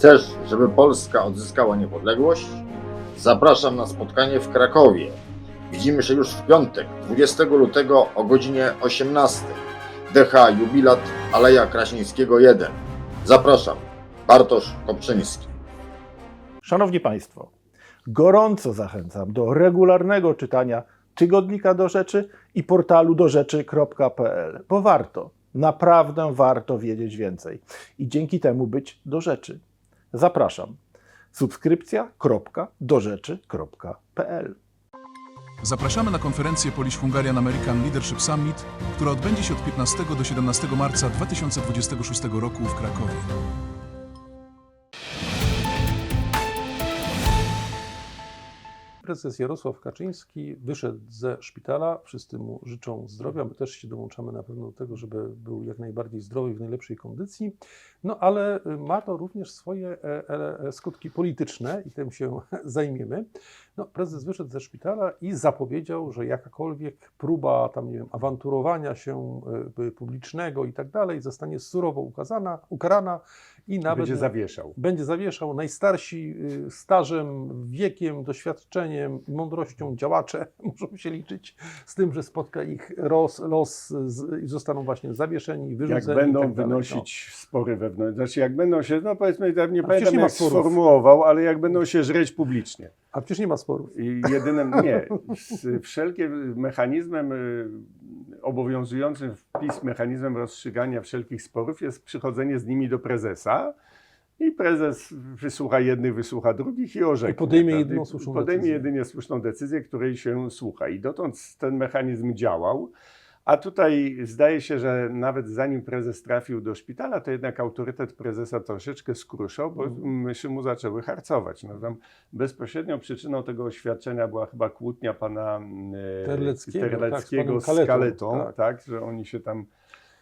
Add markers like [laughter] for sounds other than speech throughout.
Chcesz, żeby Polska odzyskała niepodległość? Zapraszam na spotkanie w Krakowie. Widzimy się już w piątek, 20 lutego o godzinie 18. DH Jubilat Aleja Kraśnickiego 1. Zapraszam. Bartosz Kopczyński. Szanowni Państwo, gorąco zachęcam do regularnego czytania tygodnika do rzeczy i portalu dorzeczy.pl, bo warto, naprawdę warto wiedzieć więcej i dzięki temu być do rzeczy. Zapraszam. Subskrypcja.dorzeczy.pl Zapraszamy na konferencję Polish Hungarian American Leadership Summit, która odbędzie się od 15 do 17 marca 2026 roku w Krakowie. Prezes Jarosław Kaczyński wyszedł ze szpitala, wszyscy mu życzą zdrowia, my też się dołączamy na pewno do tego, żeby był jak najbardziej zdrowy i w najlepszej kondycji, no ale ma to również swoje e, e, skutki polityczne i tym się [laughs] zajmiemy. No, prezes wyszedł ze szpitala i zapowiedział, że jakakolwiek próba tam, nie wiem, awanturowania się publicznego i tak dalej zostanie surowo ukazana, ukarana i nawet Będzie zawieszał. będzie zawieszał najstarsi y, stażem, wiekiem, doświadczeniem i mądrością działacze [laughs] muszą się liczyć z tym, że spotka ich los, los z, i zostaną właśnie zawieszeni, Jak wyrzuceni. będą tak dalej. wynosić spory wewnątrz, znaczy jak będą się, no powiedzmy, ja nie A pamiętam nie jak sporów. sformułował, ale jak będą się żreć publicznie. No. A przecież nie ma sporów. I jedynym, [laughs] nie, wszelkim mechanizmem y, obowiązującym w PiS, mechanizmem rozstrzygania wszelkich sporów jest przychodzenie z nimi do prezesa i prezes wysłucha jednych, wysłucha drugich i orzeknie. I podejmie prawda? jedyną słuszną Podejmie decyzję. jedynie słuszną decyzję, której się słucha. I dotąd ten mechanizm działał. A tutaj zdaje się, że nawet zanim prezes trafił do szpitala, to jednak autorytet prezesa troszeczkę skruszał, bo Mhm. myszy mu zaczęły harcować. No tam bezpośrednią przyczyną tego oświadczenia była chyba kłótnia pana Terleckiego, Terleckiego tak, z z Kaletą, tak. tak. że oni się tam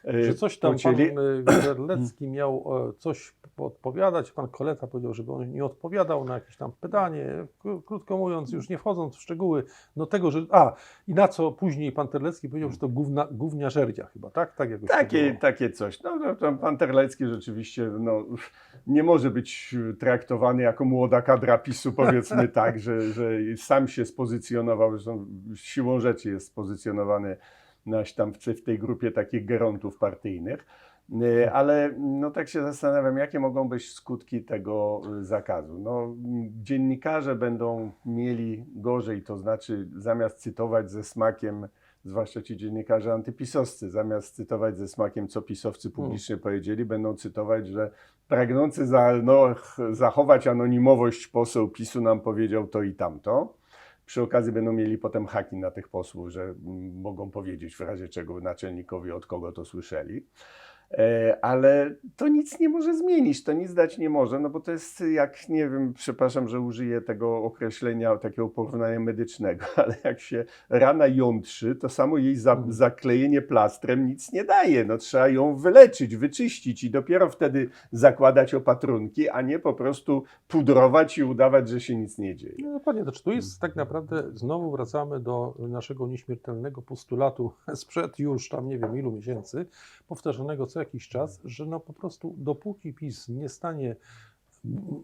Że coś tam pan y, Terlecki miał coś odpowiadać, pan Koleta powiedział, żeby on nie odpowiadał na jakieś tam pytanie. Krótko mówiąc, już nie wchodząc w szczegóły, no tego, że... A, i na co później pan Terlecki powiedział, że to gówna, gównia żerdzia chyba, tak? Tak jakoś Takie, takie coś. No, no pan Terlecki rzeczywiście no, nie może być traktowany jako młoda kadra PiSu, powiedzmy [laughs] tak, że, że sam się spozycjonował, zresztą siłą rzeczy jest spozycjonowany naś tam w, w tej grupie takich gerontów partyjnych. E, Ale no tak się zastanawiam, jakie mogą być skutki tego e, zakazu. No, dziennikarze będą mieli gorzej, to znaczy zamiast cytować ze smakiem zwłaszcza ci dziennikarze antypisowscy, zamiast cytować ze smakiem, co pisowcy publicznie powiedzieli, będą cytować, że pragnący za, no, ch- zachować anonimowość poseł PiSu nam powiedział to i tamto. Przy okazji będą mieli potem haki na tych posłów, że mogą powiedzieć w razie czego naczelnikowi, od kogo to słyszeli. E, Ale to nic nie może zmienić, to nic dać nie może, no bo to jest jak, nie wiem, przepraszam, że użyję tego określenia, takiego porównania medycznego, [laughs] ale jak się rana jątrzy, to samo jej za, Mhm. zaklejenie plastrem nic nie daje. No, trzeba ją wyleczyć, wyczyścić i dopiero wtedy zakładać opatrunki, a nie po prostu pudrować i udawać, że się nic nie dzieje. No dokładnie, to, czy tu jest tak naprawdę, znowu wracamy do naszego nieśmiertelnego postulatu [laughs] sprzed już tam nie wiem ilu miesięcy, powtarzanego co jakiś czas, że no po prostu dopóki PiS nie stanie,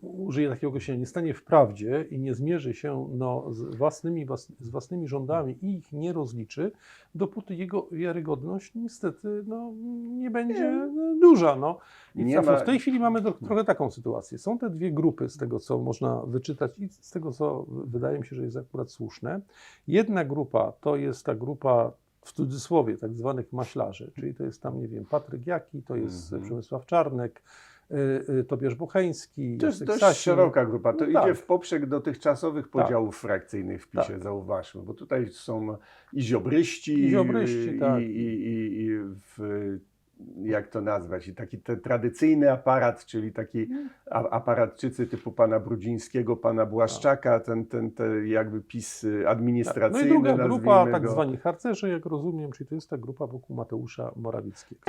użyję takiego określenia, nie stanie w prawdzie i nie zmierzy się no, z, własnymi, włas- z własnymi rządami i ich nie rozliczy, dopóty jego wiarygodność niestety no, nie będzie duża. No. I Nie w- ma- w tej chwili mamy do, trochę taką sytuację. Są te dwie grupy z tego, co można wyczytać i z tego, co wydaje mi się, że jest akurat słuszne. Jedna grupa to jest ta grupa w cudzysłowie tak zwanych maślarzy, czyli to jest tam, nie wiem, Patryk Jaki, to jest Mhm. Przemysław Czarnek, y, y, Tobiarz Bucheński, To jest Jacek dość Sasin. szeroka grupa. To No idzie tak. w poprzek dotychczasowych podziałów frakcyjnych w PiSie, Tak. zauważmy, bo tutaj są i ziobryści, I ziobryści, i, tak. i, i, i w, jak to nazwać, i taki tradycyjny aparat, czyli taki a- aparatczycy typu pana Brudzińskiego, pana Błaszczaka, ten, ten, ten jakby PiS y, Tak. No administracyjny, i druga grupa, tak zwani harcerze, jak rozumiem, czyli to jest ta grupa wokół Mateusza Morawieckiego.